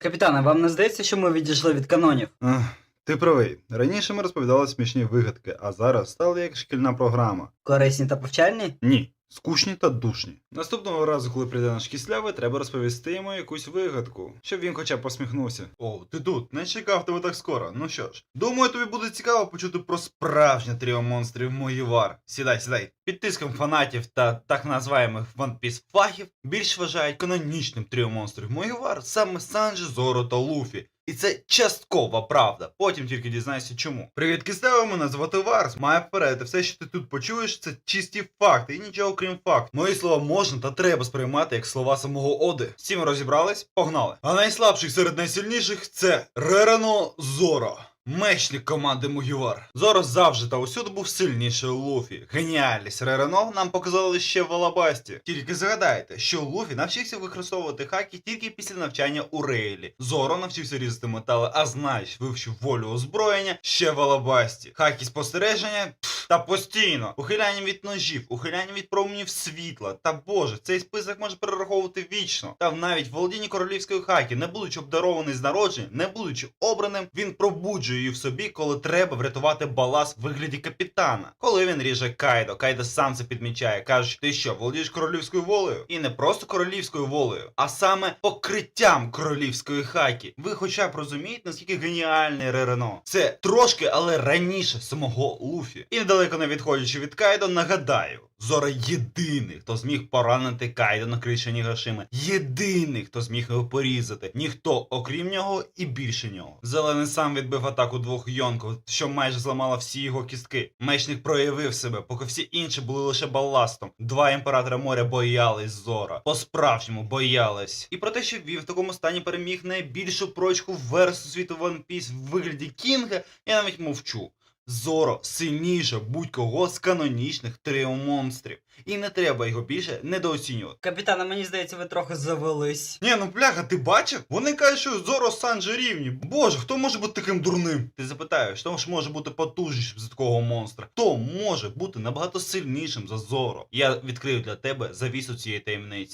Капітане, вам не здається, що ми відійшли від канонів? Ти правий. Раніше ми розповідали смішні вигадки, а зараз стали як шкільна програма. Корисні та повчальні? Ні. Скучні та душні. Наступного разу, коли прийде наш кислявий, треба розповісти йому якусь вигадку, щоб він хоча б посміхнувся. О, ти тут, не чекав тебе так скоро. Ну що ж, думаю, тобі буде цікаво почути про справжнє тріо монстрів Могівар. Сідай, сідай. Під тиском фанатів та так називаємих One Piece фахів більш вважають канонічним тріо монстрів Могівар саме Санджі, Зоро та Луфі. І це часткова правда. Потім тільки дізнайся чому. Привіт, кистево, мене звати Варс. Має вперед. Все, що ти тут почуєш, це чисті факти і нічого крім фактів. Мої слова можна та треба сприймати як слова самого Оди. З цим розібрались, погнали. А найслабших серед найсильніших це Рерано Зоро. Мечник команди Мугівар. Зоро завжди та усюди був сильніший Луфі. Геніальність Ререно нам показали ще в Алабасті. Тільки згадайте, що Луфі навчився використовувати хаки тільки після навчання у Рейлі. Зоро навчився різати метали, а знаєш, вивчив волю озброєння ще в Алабасті. Хаки спостереження та постійно. Ухиляння від ножів, ухиляння від променів світла. Та боже, цей список може перераховувати вічно. Та навіть в володінні королівської хаки, не будучи обдарований з народження, не будучи обраним, він пробуджує її в собі, коли треба врятувати балас в вигляді капітана. Коли він ріже Кайдо, Кайдо сам це підмічає, каже, ти що, володієш королівською волею? І не просто королівською волею, а саме покриттям королівської хаки. Ви хоча б розумієте, наскільки геніальний Ререно. Це трошки, але раніше самого Луфі. І недалеко не відходячи від Кайдо, нагадаю. Зора єдиний, хто зміг поранити Кайдо на криші Нігашими. Єдиний, хто зміг його порізати. Ніхто, окрім нього, і більше нього. Зелений сам відбив атаку двох Йонков, що майже зламала всі його кістки. Мечник проявив себе, поки всі інші були лише баластом. Два імператора моря боялись Зора. По-справжньому боялись. І про те, що він в такому стані переміг найбільшу прочку версу світу One Piece в вигляді Кінга, я навіть мовчу. Зоро сильніше будь-кого з канонічних тріомонстрів. І не треба його більше недооцінювати. Капітане, мені здається, ви трохи завелись. Ні, ну бляха, ти бачив? Вони кажуть, що Зоро Санджі рівні. Боже, хто може бути таким дурним? Ти запитаєш, хто ж може бути потужнішим за такого монстра? Хто може бути набагато сильнішим за Зоро? Я відкрию для тебе завісу цієї таємниці.